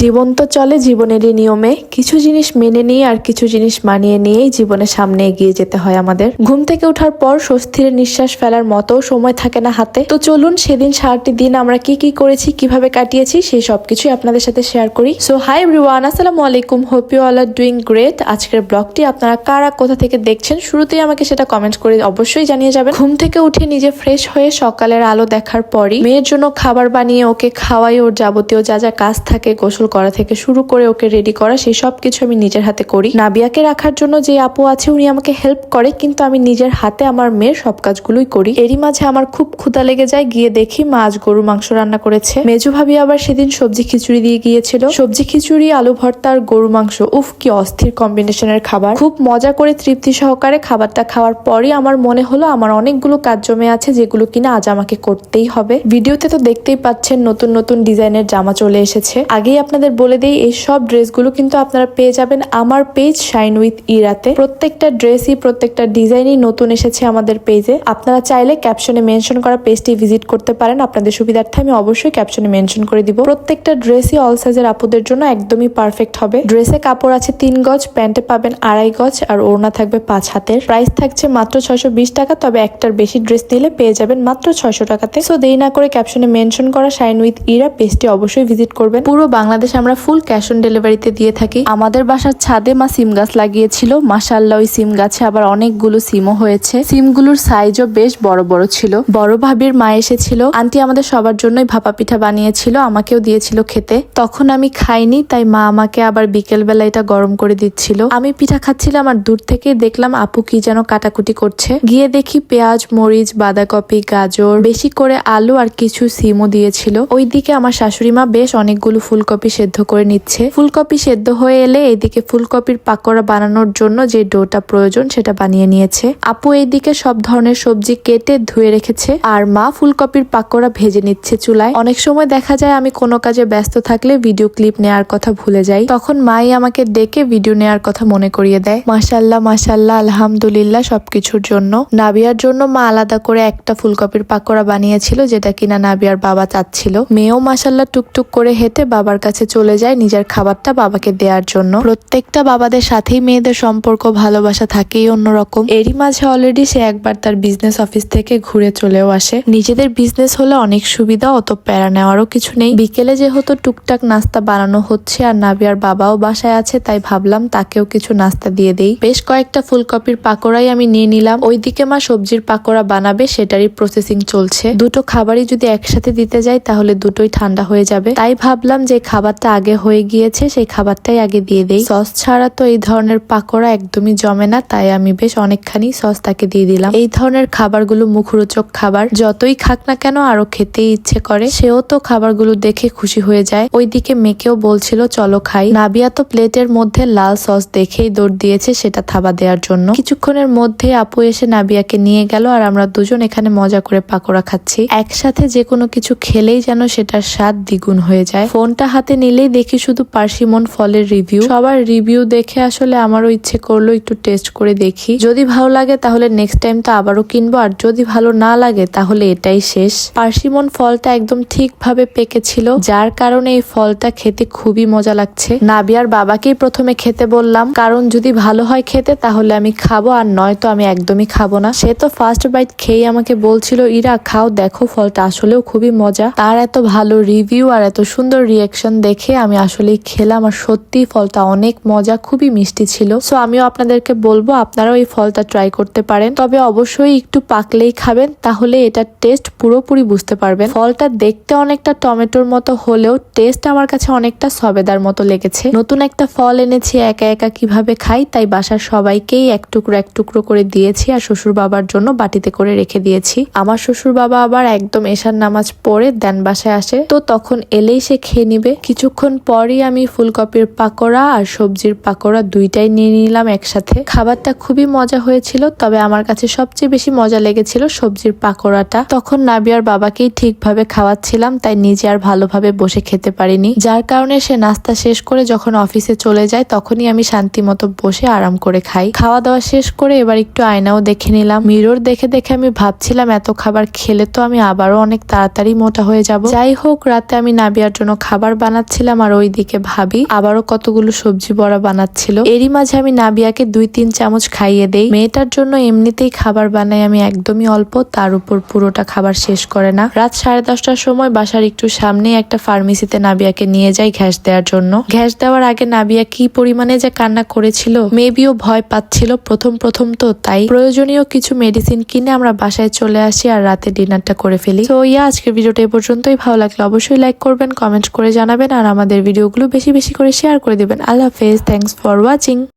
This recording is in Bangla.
জীবন তো চলে জীবনেরই নিয়মে। কিছু জিনিস মেনে নিয়ে আর কিছু জিনিস মানিয়ে নিয়েই জীবনের সামনে এগিয়ে যেতে হয় আমাদের। ঘুম থেকে ওঠার পর স্বস্তির নিঃশ্বাস ফেলার মতো সময় থাকে না হাতে। তো চলুন সেদিন সারাটি দিন আমরা কি কি করেছি, কীভাবে কাটিয়েছি, সেই সবকিছুই আপনাদের সাথে শেয়ার করি। সো হাই এভরিওয়ান আসসালামু আলাইকুম। Hope you all are doing great আজকের ব্লগটি আপনারা কারা কোথা থেকে দেখছেন, শুরুতেই আমাকে সেটা কমেন্ট করে অবশ্যই জানিয়ে যাবেন। ঘুম থেকে উঠে নিজে ফ্রেশ হয়ে সকালের আলো দেখার পরই মেয়ের জন্য খাবার বানিয়ে ওকে খাওয়াই ওর যাবতীয় যা যা কাজ থাকে গোসল করা থেকে শুরু করে ওকে রেডি করা, সেই সব কিছু আমি নিজের হাতে করি। নাবিয়াকে রাখার জন্য যে আপু আছে, উনি আমাকে হেল্প করে, কিন্তু আমি নিজের হাতে আমার মেয়ের সব কাজগুলোই করি। এরই মাঝে আমার খুব ক্ষুধা লেগে যায়, গিয়ে দেখি মা আজ গরু মাংস রান্না করেছে। মেজু ভাবি আবার সেদিন সবজি খিচুড়ি দিয়ে গিয়েছিল। সবজি খিচুড়ি, আলু ভর্তা আর গরু মাংস, উফ, কি অস্থির কম্বিনেশনের খাবার। খুব মজা করে তৃপ্তি সহকারে খাবারটা খাওয়ার পরই আমার মনে হলো, আমার অনেকগুলো কাজ জমে আছে, যেগুলো কিনা আজ আমাকে করতেই হবে। ভিডিওতে তো দেখতেই পাচ্ছেন, নতুন নতুন ডিজাইনের জামা চলে এসেছে। আগেই আপনাদের বলে দেই, এই সব ড্রেসগুলো কিন্তু আপনারা পেয়ে যাবেন আমার পেজ শাইন উইথ ইরাতে প্রত্যেকটা ড্রেসই, প্রত্যেকটা ডিজাইনই নতুন এসেছে আমাদের পেজে। আপনারা চাইলে ক্যাপশনে মেনশন করা পেজটি ভিজিট করতে পারেন। আপনাদের সুবিধার্থে আমি অবশ্যই ক্যাপশনে মেনশন করে দিব। প্রত্যেকটা ড্রেসই অল সাইজের আপুদের জন্য একদমই পারফেক্ট হবে। ড্রেসে কাপড় আছে তিন গজ, প্যান্টে পাবেন আড়াই গজ আর ওড়না থাকবে পাঁচ হাতের। প্রাইস থাকছে মাত্র ছয়শো বিশ টাকা, তবে একটার বেশি ড্রেস নিলে পেয়ে যাবেন মাত্র ছয়শো টাকাতে। সো দেরি না করে ক্যাপশনে মেনশন করা শাইন উইথ ইরা পেজটি অবশ্যই ভিজিট করবেন। পুরো বাংলাদেশ আমরা ফুল ক্যাশ অন ডেলিভারিতে দিয়ে থাকি। আমাদের বাসার ছাদে মা সিম গাছ লাগিয়েছিল। মাসাল্লাহ ওই সিম গাছে আবার অনেকগুলো সিমও হয়েছে। সিমগুলোর সাইজও বেশ বড় বড় ছিল। বড় ভাবির মা এসেছিল। আন্টি আমাদের সবার জন্যই ভাপা পিঠা বানিয়েছিল, আমাকেও দিয়েছিল খেতে। তখন আমি খাইনি, তাই মা আমাকে আবার বিকেল বেলা এটা গরম করে দিচ্ছিল। আমি পিঠা খাচ্ছিলাম আর দূর থেকে দেখলাম আপু কি যেন কাটাকুটি করছে। গিয়ে দেখি পেঁয়াজ, মরিচ, বাঁধাকপি, গাজর, বেশি করে আলু আর কিছু সিমও দিয়েছিল। ওইদিকে আমার শাশুড়ি মা বেশ অনেকগুলো ফুলকপি সেদ্ধ করে নিচ্ছে। ফুলকপি সেদ্ধ হয়ে এলে এদিকে ফুলকপির পাকোড়া বানানোর জন্য যে ডোটা প্রয়োজন সেটা বানিয়ে নিয়েছে। আপু এইদিকে সব ধরনের সবজি কেটে ধুয়ে রেখেছে আর মা ফুলকপির পাকোড়া ভেজে নিচ্ছে চুলায়। অনেক সময় দেখা যায় আমি কোনো কাজে ব্যস্ত থাকলে ভিডিও ক্লিপ নেওয়ার কথা ভুলে যাই। তখন মাই আমাকে ডেকে ভিডিও নেওয়ার কথা মনে করিয়ে দেয়। মাসাল্লাহ মাসাল্লাহ আলহামদুলিল্লাহ সবকিছুর জন্য। নাবিয়ার জন্য মা আলাদা করে একটা ফুলকপির পাকোড়া বানিয়েছিল যেটা কিনা নাবিয়ার বাবা চাচ্ছিল। মেয়েও মাসাল্লাহ টুকটুক করে হেঁটে বাবার কাছে চলে যায় নিজের খাবারটা বাবাকে দেওয়ার জন্য। প্রত্যেকটা বাবাদের সাথেই মেয়েদের সম্পর্ক, ভালোবাসা থাকেই অন্যরকম। এরই মাঝে অলরেডি সে একবার তার বিজনেস অফিস থেকে ঘুরে চলেও আসে। নিজেদের বিজনেস হলে অনেক সুবিধা, অত প্যারা নেওয়ারও কিছু নেই। বিকেলে যেহেতু টুকটাক নাস্তা বানানো হচ্ছে আর নাবিয়ার বাবাও বাসায় আছে, তাই ভাবলাম তাকেও কিছু নাস্তা দিয়ে দেই। বেশ কয়েকটা ফুলকপির পাকোড়াই আমি নিয়ে নিলাম। ওইদিকে মা সবজির পাকোড়া বানাবে, সেটারই প্রসেসিং চলছে। দুটো খাবারই যদি একসাথে দিতে যাই, তাহলে দুটোই ঠান্ডা হয়ে যাবে। তাই ভাবলাম যে খাবারটা আগে হয়ে গিয়েছে, সেই খাবারটাই আগে দিয়ে দেই। সস ছাড়া তো এই ধরনের পাকোড়া একদমই জমে না, তাই আমি বেশ অনেকখানি সস তাকে দিয়ে দিলাম। এই ধরনের খাবারগুলো মুখরোচক খাবার, যতই খাক না কেন আরও খেতেই ইচ্ছে করে, সেও তো খাবারগুলো দেখে খুশি হয়ে যায়। ওইদিকে মেয়েকেও বলছিল, চলো খাই। নাবিয়া তো প্লেটের মধ্যে লাল সস দেখেই দৌড় দিয়েছে সেটা থাবা দেওয়ার জন্য। কিছুক্ষণের মধ্যে আপু এসে নাবিয়াকে নিয়ে গেল, আর আমরা দুজন এখানে মজা করে পাকোড়া খাচ্ছি। একসাথে যে কোনো কিছু খেলেই যেন সেটার স্বাদ দ্বিগুণ হয়ে যায়। ফোনটা হাতে নিলেই দেখি শুধু পার্সিমন ফলের রিভিউ সবার রিভিউ দেখে আসলে আমারও ইচ্ছে করল একটু টেস্ট করে দেখি। যদি ভালো লাগে তাহলে নেক্সট টাইম তো আবারও কিনবো, আর যদি ভালো না লাগে তাহলে এটাই শেষ। পার্সিমন ফলটা একদম ঠিকভাবে পেকেছিল, যার কারণে এই ফলটা খেতে খুবই মজা লাগছে। নাবিয়ার বাবাকেই প্রথমে খেতে বললাম, কারণ যদি ভালো হয় খেতে তাহলে আমি খাব, আর নয়তো আমি একদমই খাব না। সে তো ফার্স্ট বাইট খেয়ে আমাকে বলছিল, ইরা, খাও, দেখো ফলটা। আসলেও খুবই মজা। তার এত ভালো রিভিউ আর এত সুন্দর রিয়াকশন দেখে আমি আসলেই খেলাম আর সত্যি ফলটা অনেক মজা, খুবই মিষ্টি ছিল। সো আমিও আপনাদেরকে বলব, আপনারাও এই ফলটা ট্রাই করতে পারেন। তবে অবশ্যই একটু পাকলেই খাবেন, তাহলে এটার টেস্ট পুরোপুরি বুঝতে পারবেন। ফলটা দেখতে অনেকটা টমেটোর মতো হলেও টেস্ট আমার কাছে অনেকটা সবেদার মতো লেগেছে। নতুন একটা ফল এনেছি, একা একা কীভাবে খাই, তাই বাসার সবাইকেই এক টুকরো এক টুকরো করে দিয়েছি আর শ্বশুর বাবার জন্য বাটিতে করে রেখে দিয়েছি। আমার শ্বশুর বাবা আবার একদম এশার নামাজ পড়ে দেন বাসায় আসে, তো তখন এলেই সে খেয়ে নিবে। কিছুক্ষণ পরই আমি ফুলকপির পাকোড়া আর সবজির পাকোড়া দুইটাই নিয়ে নিলাম একসাথে। খাবারটা খুবই মজা হয়েছিল, তবে আমার কাছে সবচেয়ে বেশি মজা লেগেছিল সবজির পাকোড়াটা। তখন নাবিয়ার বাবাকেই ঠিকভাবে খাওয়াচ্ছিলাম, তাই নিজে আর ভালোভাবে বসে খেতে পারিনি। যার কারণে সে নাস্তা শেষ করে যখন অফিসে চলে যায়, তখনই আমি শান্তি মতো বসে আরাম করে খাই। খাওয়া দাওয়া শেষ করে এবার একটু আয়নাও দেখে নিলাম। মিরর দেখে দেখে আমি ভাবছিলাম, এত খাবার খেলে তো আমি আবারও অনেক তাড়াতাড়ি মোটা হয়ে যাব। যাই হোক, রাতে আমি নাবিয়ার জন্য খাবার বানাচ্ছি। বানাচ্ছিলাম আর ওইদিকে ভাবি আবারও কতগুলো সবজি বড়া বানাচ্ছিল। এরই মাঝে আমি নাবিয়াকে দুই তিন চামচ খাইয়ে দেই। মেয়েটার জন্য এমনিতেই খাবার বানাই আমি একদমই অল্প, তার উপর পুরোটা খাবার শেষ করে না। রাত সাড়ে দশটার সময় বাসার একটু সামনে একটা ফার্মেসিতে নাবিয়াকে নিয়ে যাই ঘ্যাস দেওয়ার জন্য। ঘ্যাস দেওয়ার আগে নাবিয়া কি পরিমাণে যে কান্না করেছিল, মেবিও ভয় পাচ্ছিল প্রথম প্রথম তো, তাই প্রয়োজনীয় কিছু মেডিসিন কিনে আমরা বাসায় চলে আসি আর রাতে ডিনারটা করে ফেলি। তো ইয়া, আজকের ভিডিওটা এই পর্যন্তই। ভালো লাগলে অবশ্যই লাইক করবেন, কমেন্ট করে জানাবেন। আর আমাদের ভিডিওগুলো বেশি বেশি করে শেয়ার করে দেবেন। আল্লাহ হাফেজ। Thanks for watching